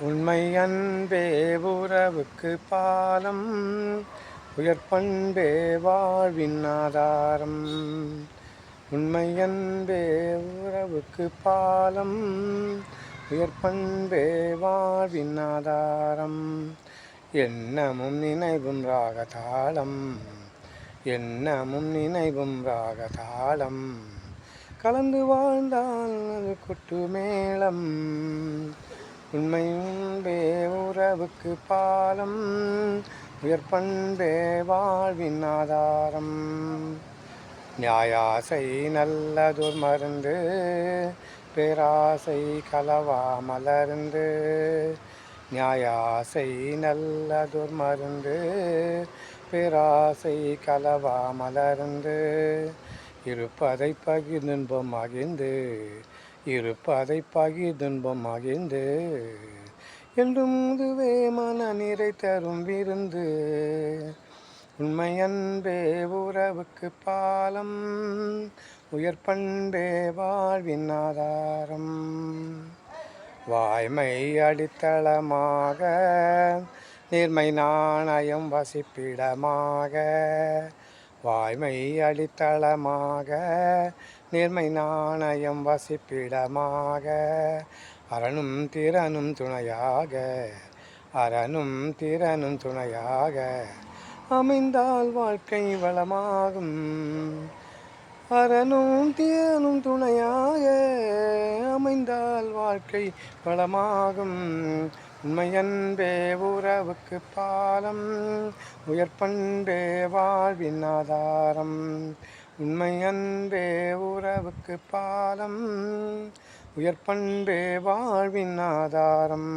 உண்மை அன்பே உறவுக்கு பாலம் உயர்பண்பே வாழ்வின் ஆதாரம். உண்மை அன்பே உறவுக்கு பாலம் உயர்பண்பே வாழ்வின் ஆதாரம். எண்ணமும் நினைவும் ராகதாளம் எண்ணமும் நினைவும் ராகதாளம். கலந்து வாழ்ந்தால் அது கொட்டு மேளம் உண்மை உறவுக்கு பாலம் உயர்பண்பே வாழ்வின் ஆதாரம். நியாயாசை நல்லதொரு மருந்து பேராசை கலவா மலர்ந்து. நியாயாசை நல்லதொரு மருந்து பேராசை கலவா மலர்ந்து. இருப்பதை பகிர்ந்துன்பம் மகிழ்ந்து இருப்பதை பகிர்ந்துன்பம் மகிழ்ந்து என்றும் முதுவே மன நிறை தரும் விருந்து. உண்மை அன்பே உறவுக்கு பாலம் உயர் பண்பே வாழ்வின் ஆதாரம். வாய்மை அடித்தளமாக நேர்மை நாணயம் வசிப்பிடமாக வாய்மை அடித்தளமாக நேர்மை நாணயம் வசிப்பிடமாக. அரணும் திறனும் துணையாக அரணும் திறனும் துணையாக அமைந்தால் வாழ்க்கை வளமாகும். அரணும் தேனும் துணையாக அமைந்தால் வாழ்க்கை வளமாகும். உண்மையன்பே உறவுக்கு பாலம் உயர்பண்பே வாழ்வின் ஆதாரம். உண்மையன்பே உறவுக்கு பாலம் உயர்பண்பே வாழ்வின் ஆதாரம்.